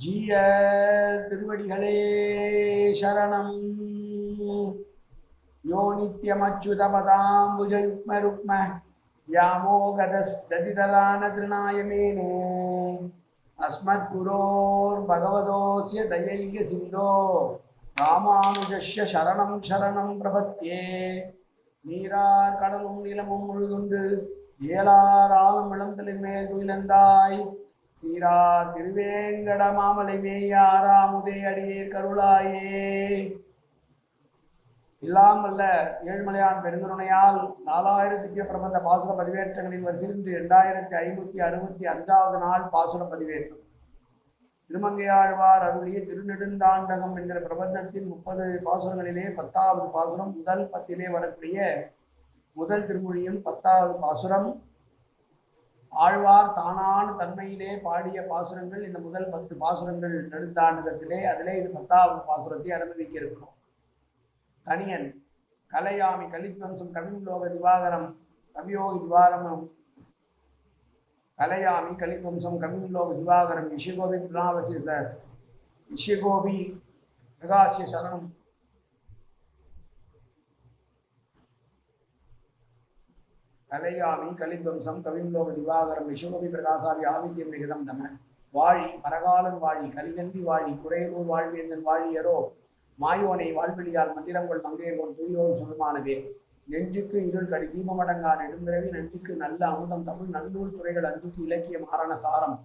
ஜீயர் திருவடிகளே சரணம் யோ நித்யமச்சுதபதாம்புஜயுக்ம ருக்ம व्यामोगदस्तदितरान तृणायमेने अस्मद्गुरोर्भगवतोऽस्य दयैकसिन्धो ராமானுஜஸ்ய சரணம் சரணம் பிரபத்தியே நீரார் கடலும் நிலமும் முழுதுண்டு ஏலாராலும் இளந்தலின் மேல் துயிலந்தாய் சீரா திருவேங்கட மாமலை மேயாராமுதே அடியேர் கருளாயே. இல்லாமல்ல ஏழ்மலையான் பெருங்கருணையால் நாலாயிரத்தி திவ்ய பிரபந்த பாசுர பதிவேற்றங்களின் வரிசையில் இன்று இரண்டாயிரத்தி ஐநூற்றி அறுபத்தி அஞ்சாவது நாள் பாசுர பதிவேற்றம். திருமங்கையாழ்வார் அருளிய திருநெடுந்தாண்டகம் என்கிற பிரபந்தத்தின் முப்பது பாசுரங்களிலே பத்தாவது பாசுரம் முதல் பத்திலே வரக்கூடிய முதல் திருமொழியும் பத்தாவது பாசுரம். ஆழ்வார் தானான தன்மையிலே பாடிய பாசுரங்கள் இந்த முதல் பத்து பாசுரங்கள் நெடுந்தாண்டகத்திலே அதிலே இது பத்தாவது பாசுரத்தை அனுமதிக்க இருக்கிறோம் தனியன் கலையாமி கலித்வம்சம் கவிம்லோக திவாகரம் கவியோகி திவாரமம் கலையாமி கலித்வம்சம் கவிம்லோக திவாகரம் இஷிகோபி பிரணாவசி இஷிகோபி பிரகாசிய சரணம். கலையாமி கலித்வம்சம் கவிம்லோக திவாகரம் இஷகோபி பிரகாசாவி ஆவித்யம் விகிதம் தம. வாழி பரகாலன் வாழி கலிகன்றி வாழி குறையலூர் வாழ்வேந்தன் வாழியரோ மாயோனை வாழ்விழியால் மந்திரங்கள் மங்கையர்கள் தூயோன் சொல்மானவே நெஞ்சுக்கு இருள் கடி தீபமடங்கா நெடும்பிறவி நஞ்சுக்கு நல்ல அமுதம் தமிழ் நல்லூர் துறைகள் அஞ்சுக்கு இலக்கிய மாரண சாரம்.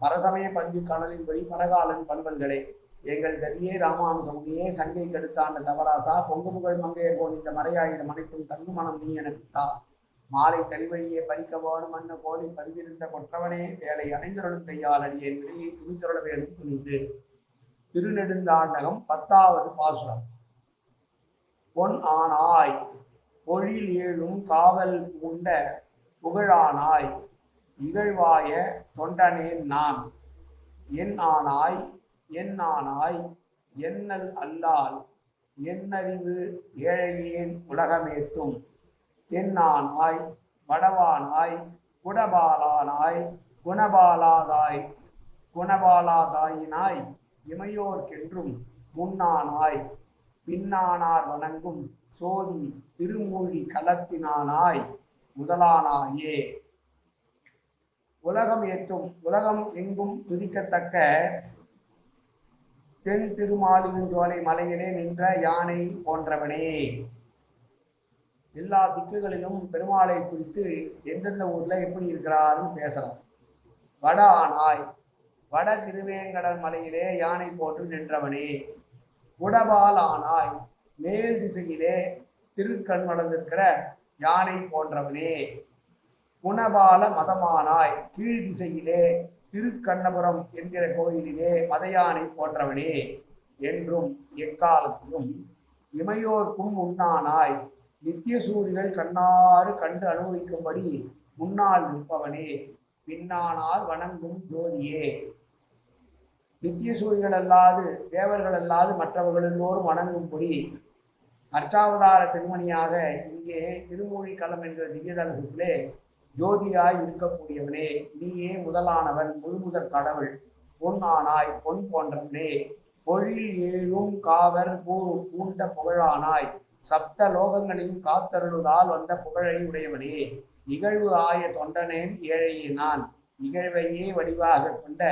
பரசமய பஞ்சு கணலின் வரி பரகாலன் பண்பல்களே. எங்கள் கதியே ராமானுசமுனியே சங்கை கெடுத்தாண்ட தவராசா பொங்கு புகழ் மங்கையர்கோன் இந்த மறையாயிரம் அனைத்தும் தங்கு மனம் நீ எனக்கு தா மாலை தனிவழியே பறிக்க வேணும் மண்ண கோலி பதிவிருந்த கொற்றவனே வேலை அணைந்தருளும் கையால் அடியேன் விடையை துணித்தருள வேணும் துணிந்து. திருநெடுந்தாண்டகம் பத்தாவது பாசுரம். பொன் ஆனாய் பொழில் ஏழும் காவல் பூண்ட புகழானாய் இகழ்வாய தொண்டனேன் நான். என் ஆனாய் என் ஆனாய் என்னல் அல்லால் என்னறிவு ஏழையேன் உலகமேத்தும். தென்னானாய் வடவானாய் குடபாலானாய் குணபாலாதாய்? குணபாலாதாயினாய்? இமையோர்க்கென்றும் முன்னானாய்? பின்னானார் வணங்கும் சோதி திருமூழி களத்தினானாய்? முதலானாயே. உலகம் ஏத்தும் உலகம் எங்கும் துதிக்கத்தக்க தென் திருமாலிருஞ்சோலை மலையிலே நின்ற யானை போன்றவனே. எல்லா திக்குகளிலும் பெருமாளை குறித்து எந்தெந்த ஊர்ல எப்படி இருக்கிறாருன்னு பேசுகிறார் வட ஆனாய் வட திருவேங்கட மலையிலே யானை போன்று நின்றவனே. உடபால் ஆனாய் மேல் திசையிலே திருக்கண் வளர்ந்திருக்கிற யானை போன்றவனே. குணபால மதமானாய் கீழ் திசையிலே திருக்கண்ணபுரம் என்கிற கோயிலிலே மதயானை போன்றவனே என்றும் எக்காலத்திலும் இமையோர்க்கும் உண்ணானாய் நித்திய சூரியன் கண்ணாறு கண்டு அனுபவிக்கும்படி முன்னால் நிற்பவனே பின்னானார் வணங்கும் ஜோதியே. நித்திய சூரிகள் அல்லாது தேவர்கள் அல்லாது மற்றவர்கள் எல்லோரும் வணங்கும்படி அர்ச்சாவதார திருமணியாக இங்கே திருமூழி களம் என்ற திவ்யதலசத்திலே ஜோதியாய் இருக்கக்கூடியவனே நீயே முதலானவன் முழுமுதற் கடவுள் பொன்னானாய் பொன் போன்றவனே பொழில் ஏழும் காவர் பூ பூண்ட புகழானாய் சப்த லோகங்களையும் காத்தருளுதால் வந்த புகழை உடையவனே. இகழ்வு ஆய தொண்டனேன் ஏழையே நான். இகழ்வையே வடிவாக கொண்ட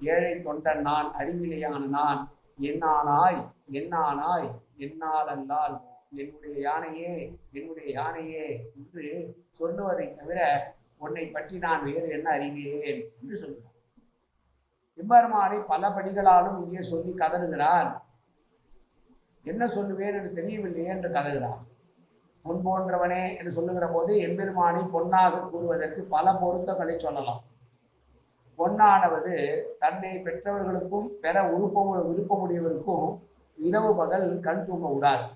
ஏழை தொண்டன் நான் அறிவிலையான நான். என்னானாய் என்னானாய் என்னாலல்லால். என்னுடைய யானையே என்னுடைய யானையே என்று சொல்லுவதை தவிர உன்னை பற்றி நான் வேறு என்ன அறிவேன் என்று சொல்கிறார். எம்பெருமானை பல படிகளாலும் இங்கே சொல்லி கதறுகிறார். என்ன சொல்லுவேன் என்று தெரியவில்லையே என்று கதறுகிறார் பொன் போன்றவனே என்று சொல்லுகிற போது எம்பெருமானை பொன்னாக கூறுவதற்கு பல பொருத்தங்களை சொல்லலாம். பொன்னானவது தன்னை பெற்றவர்களுக்கும் பெற விருப்பம் விருப்பமுடையவருக்கும் இரவு பகல் கண் தூங்க விடாது.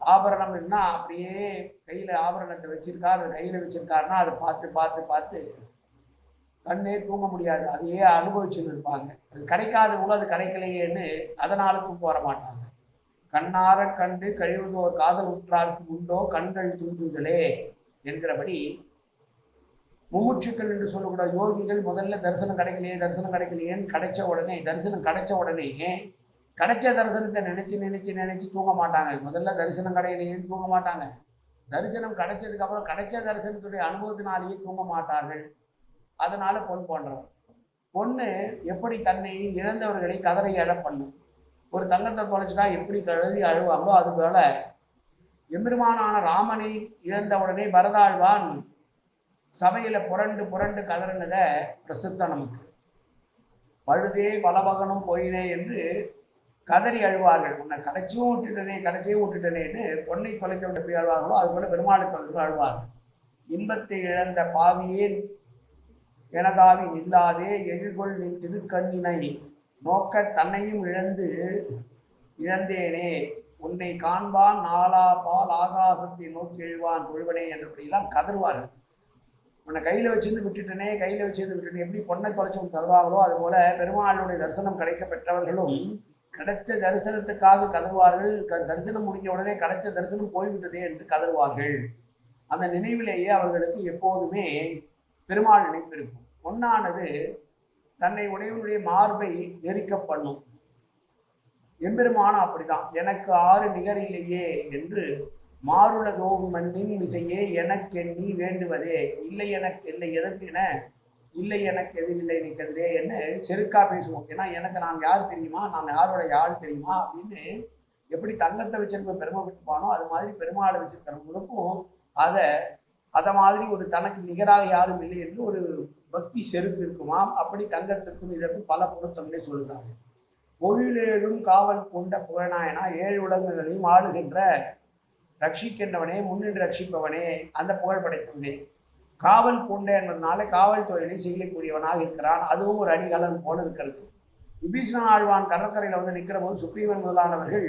ஆபரணம் என்ன அப்படியே கையில் ஆபரணத்தை வச்சிருக்கார் கையில் வச்சிருக்காருன்னா அதை பார்த்து பார்த்து பார்த்து கண்ணே தூங்க முடியாது. அதையே அனுபவிச்சுன்னு இருப்பாங்க. அது கிடைக்காதவங்களும் அது கிடைக்கலையேன்னு அதனால தூங்க வர மாட்டாங்க. கண்ணார கண்டு கழிவுதோர் காதல் உற்றார்க்கு உண்டோ கண்கள் தூஞ்சுதலே என்கிறபடி முமுட்சுக்கள் என்று சொல்லக்கூட யோகிகள் முதல்ல தரிசனம் கிடைக்கலையே தரிசனம் கிடைக்கலையேன்னு கிடைச்ச உடனே தரிசனம் கிடைச்ச உடனே கிடைச்ச தரிசனத்தை நினைச்சு நினைச்சு நினைச்சு தூங்க மாட்டாங்க. முதல்ல தரிசனம் கிடைக்கலையேன்னு தூங்க மாட்டாங்க. தரிசனம் கிடைச்சதுக்கப்புறம் கிடைச்ச தரிசனத்துடைய அனுபவத்தினாலேயே தூங்க மாட்டார்கள். அதனால பொன் போன்றவர். பொண்ணு எப்படி தன்னை இழந்தவர்களை கதரை எழப் பண்ணும் ஒரு தங்கத்தை தொலைச்சிட்டா எப்படி கழுதி அழுவாங்களோ அதுபோல எம்பெருமானான ராமனை இழந்தவுடனே பரதாழ்வான் சபையில புரண்டு புரண்டு கதறினதை பிரசித்தம் நமக்கு. பழுதே பலபகனும் போயினே என்று கதறி அழுவார்கள். உன்னை கடைச்சியும் விட்டுட்டனே கடைச்சியும் விட்டுட்டனேன்னு பொன்னை தொலைத்தவன் எப்படி அழுவார்களோ அது போல பெருமாளை தொலைத்து அழுவார்கள். இன்பத்தை இழந்த பாவியேன் எனதாவி நில்லாதே எழில்கொள் நின் திருக்கண்ணினை நோக்க தன்னையும் இழந்து இழந்தேனே. உன்னை காண்பான் நாலா பால் ஆகாசத்தை நோக்கி எழுவான் தொழுவனே என்றபடியெல்லாம் கதறுவார்கள். உன்னை கையில் வச்சிருந்து விட்டுட்டனே கையில் வச்சிருந்து விட்டுட்டனே எப்படி பொண்ணை தொலைச்சவங்க கதறுவாங்களோ அதுபோல பெருமாளுடைய தரிசனம் கிடைக்க பெற்றவர்களும் கிடைச்ச தரிசனத்துக்காக கதறுவார்கள். க- தரிசனம் முடிஞ்ச உடனே கிடைச்ச தரிசனம் போய்விட்டதே என்று கதறுவார்கள். அந்த நினைவிலேயே அவர்களுக்கு எப்போதுமே பெருமாள் நினைப்பிருக்கும் பொன்னானது தன்னை உடையவனுடைய மார்பை நெரிக்க பண்ணும் எம்பெருமானும் அப்படிதான் எனக்கு ஆறு நிகர் இல்லையே என்று மாறுளதோம் மண்ணின் மிசையே எனக்கெண்ணி வேண்டுவதே. இல்லை எனக்கு இல்லை எதற்கென இல்லை எனக்கு எதிரில்லை எனக்கு எதிரே என்று செருக்கா பேசுவோம். ஏன்னா எனக்கு நான் யார் தெரியுமா? நான் யாருடைய ஆள் தெரியுமா? அப்படின்னு எப்படி தங்கத்தை வச்சிருக்க பெருமை விட்டுப்பானோ அது மாதிரி பெருமாளை வச்சிருக்கிறவங்களுக்கும் அதை அதை மாதிரி ஒரு தனக்கு நிகராக யாரும் இல்லை என்று ஒரு பக்தி செருக்கு இருக்குமாம். அப்படி தங்கத்திற்கும் இதற்கும் பல பொருத்தங்களே சொல்கிறார்கள். பொழிலேழும் காவல் கொண்ட புகழநாயனா ஏழு உலகங்களையும் ஆளுகின்ற ரட்சிக்கின்றவனே முன்னின்று ரட்சிப்பவனே அந்த புகழ் படைத்தவனே. காவல் பூண்டை என்பதனால காவல் தொழிலை செய்யக்கூடியவனாக இருக்கிறான். அதுவும் ஒரு அணிகலன் போல இருக்கிறது. விபீஷண ஆழ்வான் கடற்கரையில் வந்து நிற்கிற போது சுக்ரீவன் முதலானவர்கள்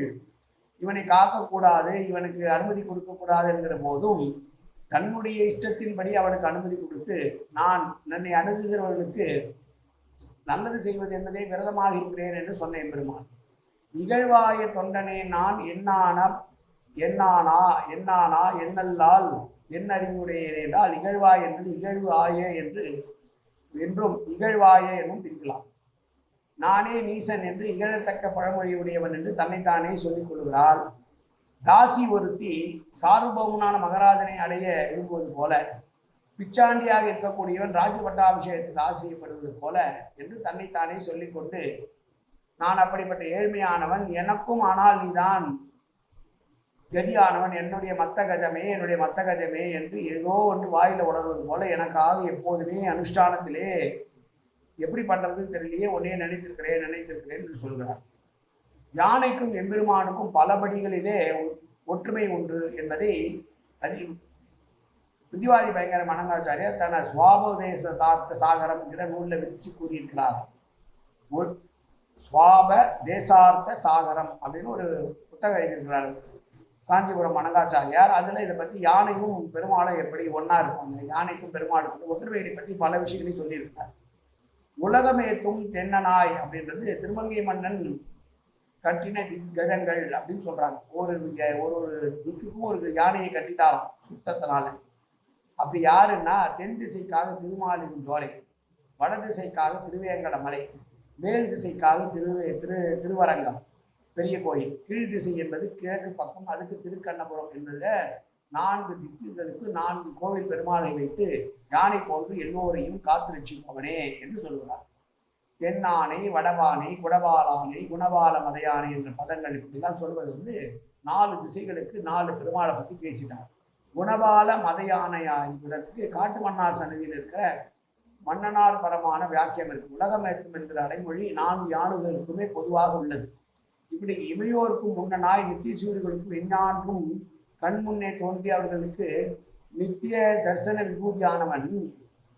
இவனை காக்கக்கூடாது இவனுக்கு அனுமதி கொடுக்கக்கூடாது என்கிற போதும் தன்னுடைய இஷ்டத்தின்படி அவனுக்கு அனுமதி கொடுத்து நான் என்னை அணுகுகிறவர்களுக்கு நல்லது செய்வது என்பதே விரதமாக இருக்கிறேன் என்று சொன்னேன் பெருமான் இகழ்வாய தொண்டனே நான் என்னான என்னானா என்னானா என்னல்லால் என் அறிவுடையேன் என்றால் இகழ்வாய் என்பது இகழ்வு ஆய என்று என்றும் இகழ்வாய என்றும் பிரிக்கலாம். நானே நீசன் என்று இகழத்தக்க பழமொழியுடையவன் என்று தன்னைத்தானே சொல்லிக் கொள்கிறாள். தாசி ஒருத்தி சார்பவனான மகராஜனை அடைய விரும்புவது போல பிச்சாண்டியாக இருக்கக்கூடியவன் ராஜபட்டாபிஷேகத்துக்கு ஆசிரியப்படுவது போல என்று தன்னைத்தானே சொல்லிக்கொண்டு நான் அப்படிப்பட்ட ஏழ்மையானவன் எனக்கும் ஆனால் நீதான் கதியானவன் என்னுடைய மத்த கஜமே என்னுடைய மத்த கஜமே என்று ஏதோ ஒன்று வாயில உணர்வது போல எனக்காக எப்போதுமே அனுஷ்டானத்திலே எப்படி பண்ணுறதுன்னு தெரியலையே உன்னையே நினைத்திருக்கிறேன் நினைத்திருக்கிறேன் என்று சொல்கிறார். யானைக்கும் எம்பெருமானுக்கும் பல படிகளிலே ஒற்றுமை உண்டு என்பதை அறி புத்திவாதி பயங்கர மனங்காச்சாரியார் தன சுவாபதேசதார்த்த சாகரம் என்கிற நூலில் விதித்து கூறியிருக்கிறார். சுவாப தேசார்த்த சாகரம் அப்படின்னு ஒரு புத்தகம் எழுதியிருக்கிறார் காஞ்சிபுரம் மனங்காச்சாரியார். அதில் இதை பற்றி யானையும் பெருமாளும் எப்படி ஒன்றா இருப்பாங்க யானைக்கும் பெருமாளுக்கும் ஒற்றுமையை பற்றி பல விஷயங்களையும் சொல்லியிருக்கிறார். உலகமேத்தும் தென்னனாய் அப்படின்றது திருமங்கை மன்னன் கட்டின திக்கஜங்கள் அப்படின்னு சொல்றாங்க. ஒரு ஒரு ஒரு திக்குக்கும் ஒரு யானையை கட்டிட்டாராம் சுத்தத்தினால. அப்படி யாருன்னா தென் திசைக்காக திருமாலின் ஜோலை வட திசைக்காக திருவேங்கட மலை மேல் திசைக்காக திரு திரு திருவரங்கம் பெரிய கோயில். கீழ் திசை என்பது கிழக்கு பக்கம் அதுக்கு திருக்கண்ணபுரம் என்பதில் நான்கு திக்குகளுக்கு நான்கு கோவில் பெருமாளை வைத்து யானை போன்று எல்லோரையும் காத்து ரட்சிப்பவனே என்று சொல்கிறார் தென்னானை வடபானை குடவாலானை குணபால மதையானை என்ற பதங்கள் இப்படிலாம் சொல்வது வந்து நாலு திசைகளுக்கு நாலு பெருமாளை பற்றி பேசிட்டார். குணபால மதையானையா என்பதற்கு காட்டு மன்னார் சன்னதியில் இருக்கிற மன்னனார் பரமான வியாக்கியம் இருக்கு. உலகம் ஏற்றும் என்கிற அடைமொழி நான்கு யானுகளுக்குமே பொதுவாக உள்ளது. இப்படி இமையோருக்கும் முன்னனாய் நித்திய சூரியர்களுக்கும் இன்னான்றும் கண் முன்னே தோன்றி அவர்களுக்கு நித்திய தரிசன விபூதியானவன்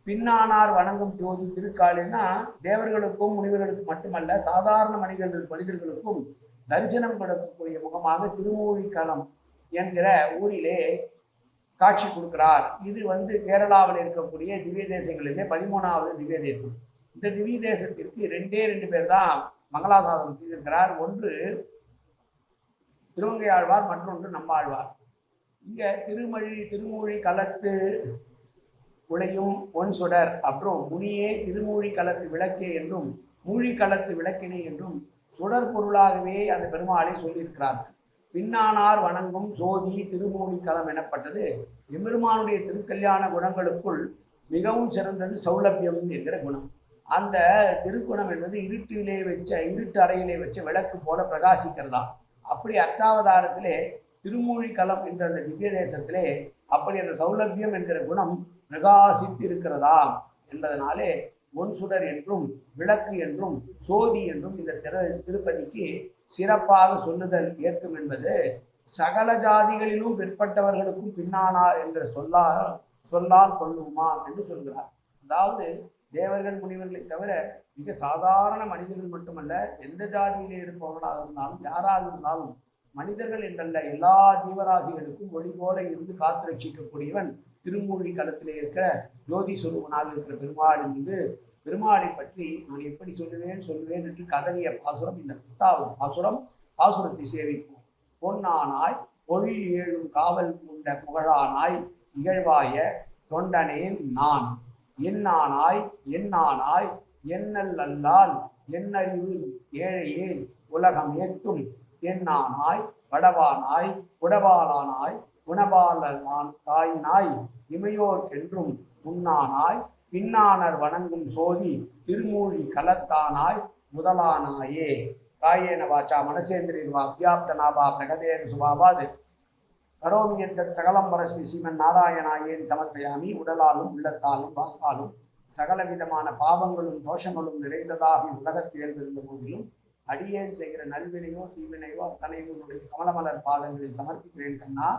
பின்னானார் வணங்கும் ஜோதி திருக்காலின்னா தேவர்களுக்கும் முனிவர்களுக்கும் மட்டுமல்ல சாதாரண மனிதர்கள் மனிதர்களுக்கும் தரிசனம் கொடுக்கக்கூடிய முகமாக திருமூழிக்களம் என்கிற ஊரிலே காட்சி கொடுக்கிறார். இது வந்து கேரளாவில் இருக்கக்கூடிய திவ்ய தேசங்களிலே பதிமூணாவது திவ்ய தேசம். இந்த திவ்ய தேசத்திற்கு ரெண்டே ரெண்டு பேர் தான் மங்களாசாதனம் செய்திருக்கிறார். ஒன்று திருவங்கை ஆழ்வார் மற்றொன்று நம்மாழ்வார். இங்கே திருமொழி திருமொழி கலத்து உளையும் பொன் சுடர் அப்புறம் முனியே திருமூழி களத்து விளக்கே என்றும் மூழி களத்து விளக்கினே என்றும் சுடர் பொருளாகவே அந்த பெருமாளை சொல்லியிருக்கிறார்கள். பின்னானார் வணங்கும் சோதி திருமூலி களம் எனப்பட்டது எம்பெருமானுடைய திருக்கல்யாண குணங்களுக்குள் மிகவும் சிறந்தது சௌலபியம் என்கிற குணம். அந்த திருக்குணம் என்பது இருட்டிலே வச்ச இருட்டு அறையிலே வச்ச விளக்கு போல பிரகாசிக்கிறதா அப்படி அர்த்தாவதாரத்திலே திருமூழி களம் என்ற அந்த திவ்ய தேசத்திலே அப்படி அந்த சௌலபியம் என்கிற குணம் பிரகாசித்திருக்கிறதா என்பதனாலே முன்சுடர் என்றும் விளக்கு என்றும் சோதி என்றும் இந்த திரு திருப்பதிக்கு சிறப்பாக சொல்லுதல் ஏற்கும் என்பது சகல ஜாதிகளிலும் பிற்பட்டவர்களுக்கும் பின்னானார் என்ற சொல்லால் சொல்லால் கொள்ளுமா என்று சொல்கிறார். அதாவது தேவர்கள் முனிவர்களை தவிர மிக சாதாரண மனிதர்கள் மட்டுமல்ல எந்த ஜாதியிலே இருப்பவர்களாக இருந்தாலும் யாராக இருந்தாலும் மனிதர்கள் என்றல்ல எல்லா ஜீவராசிகளுக்கும் ஒளி போல இருந்து காத்து ரட்சிக்கக்கூடியவன் திருமூழி களத்திலே இருக்கிற ஜோதி சுரூபனாக இருக்கிற பெருமாள் என்பது பெருமாளை பற்றி நான் எப்படி சொல்லுவேன் சொல்லுவேன் என்று கதறிய பாசுரம் இந்த பத்தாவது பாசுரம் பாசுரத்தை சேவிப்போம். பொன்னானாய் பொழில் ஏழும் காவல் கொண்ட புகழானாய் இகழ்வாய தொண்டனேன் நான். என்னானாய் என்னானாய் என்னல் அல்லால் என்னறிவு ஏழையேன் உலகம் ஏத்தும் என்னானாய் வடவானாய் உடபாலானாய் குணபாலனான் தாயினாய் என்றும் முன்னானாய் பின்னானர் வணங்கும் சோதி திருமூழி கலத்தானாய் முதலானாயே. காயேன வாச்சா மனசேந்திரிர்வா வா நாபா பிரகதேன சுபாபாது. கரோமி எந்த சகலம் பரஸ்மி ஸ்ரீமன் நாராயணா ஏதி சமர்ப்பயாமி உடலாலும் உள்ளத்தாலும் வாக்காலும் சகல விதமான பாவங்களும் தோஷங்களும் நிறைந்ததாக உலகத்தில் எழுந்திருந்த போதிலும் அடியேன் செய்கிற நல்வினையோ தீவினையோ அத்தனை உன்னுடைய கமலமலர் பாதங்களில் சமர்ப்பிக்கிறேன் கண்ணா.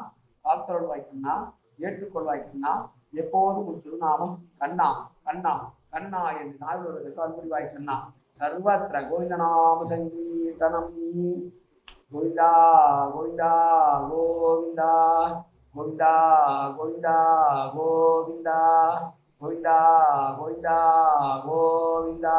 காத்தருள் கண்ணா ஏற்றுக்கொள்வாய் கண்ணா எப்போதும் உன் திருநாமம் கண்ணா கண்ணா கண்ணா என்று நாள் வருவதற்கு அன்புரிவாய் கண்ணா சர்வத்திர கோவிந்தநாம சங்கீர்த்தனம். கோவிந்தா கோவிந்தா கோவிந்தா கோவிந்தா கோவிந்தா கோவிந்தா கோவிந்தா கோவிந்தா கோவிந்தா.